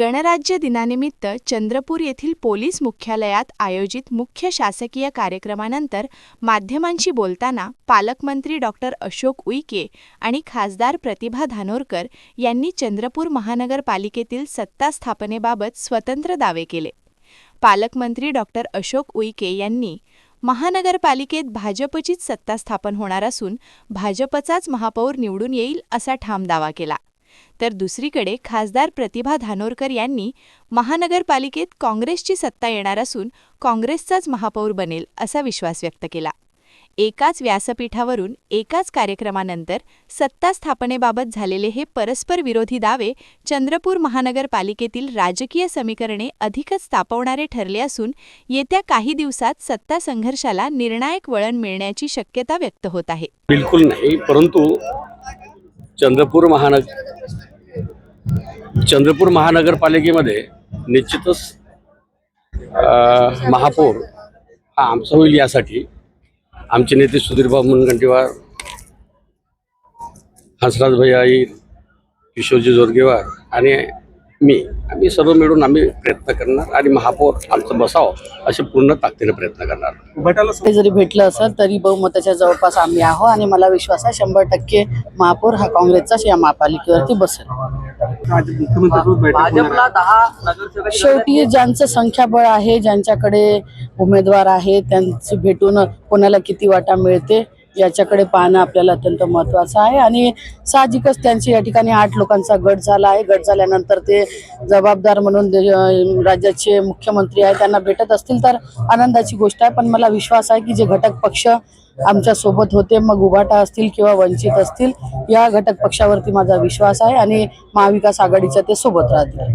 गणराज्य दिनानिमित्त चंद्रपूर येथील पोलीस मुख्यालयात आयोजित मुख्य शासकीय कार्यक्रमानंतर माध्यमांशी बोलताना पालकमंत्री डॉक्टर अशोक उईके आणि खासदार प्रतिभा धानोरकर यांनी चंद्रपूर महानगरपालिकेतील सत्ता स्थापनेबाबत स्वतंत्र दावे केले. पालकमंत्री डॉक्टर अशोक उईके यांनी महानगरपालिकेत भाजपचीच सत्ता स्थापन होणार असून भाजपचाच महापौर निवडून येईल असा ठाम दावा केला. तर दुसरीकडे खासदार प्रतिभा धानोरकर यांनी महानगरपालिकेत काँग्रेसची सत्ता येणार असून काँग्रेसचाच महापौर बनेल असा विश्वास व्यक्त केला. एकाच व्यासपीठावरून एकाच कार्यक्रमानंतर सत्ता स्थापनेबाबत झालेले हे परस्पर विरोधी दावे चंद्रपूर महानगरपालिकेतील राजकीय समीकरणे अधिकच तापवणारे ठरले असून येत्या काही दिवसात सत्ता संघर्षाला निर्णायक वळण मिळण्याची शक्यता व्यक्त होत आहे. बिलकुल नाही परंतु चंद्रपूर महानग चंद्रपूर महानगरपालिकेमध्ये निश्चितच महापौर हा आमचा होईल यासाठी. आमचे नेते सुधीरभाऊ मुनगंटीवार हंसराज भैया आई किशोरजी जोरगेवार आणि मी आम्ही सर्व मिळून आम्ही प्रयत्न करणार आणि महापौर आमचं बसावं असे पूर्ण ताकदीने प्रयत्न करणार ते जरी भेटलं असं तरी बहुमताच्या जवळपास आम्ही आहो आणि मला विश्वास आहे शंभर टक्के महापौर हा काँग्रेसचाच या महापालिकेवरती बसेल होणार आहे. शेवटी ज्यांचं संख्याबळ आहे ज्यांच्याकडे उमेदवार आहे त्यांची भेटून कोणाला किती वाटा मिळते याच्याकडे पाहणं आपल्याला अत्यंत महत्त्वाचं आहे. आणि साहजिकच त्यांची या ठिकाणी आठ लोकांचा गट झाला आहे. गट झाल्यानंतर ते जबाबदार म्हणून राज्याचे मुख्यमंत्री आहे त्यांना भेटत असतील तर आनंदाची गोष्ट आहे. पण मला विश्वास आहे की जे घटक पक्ष आमच्यासोबत होते मग उभाटा असतील किंवा वंचित असतील या घटक पक्षावरती माझा विश्वास आहे आणि महाविकास आघाडीच्या ते सोबत राहतील.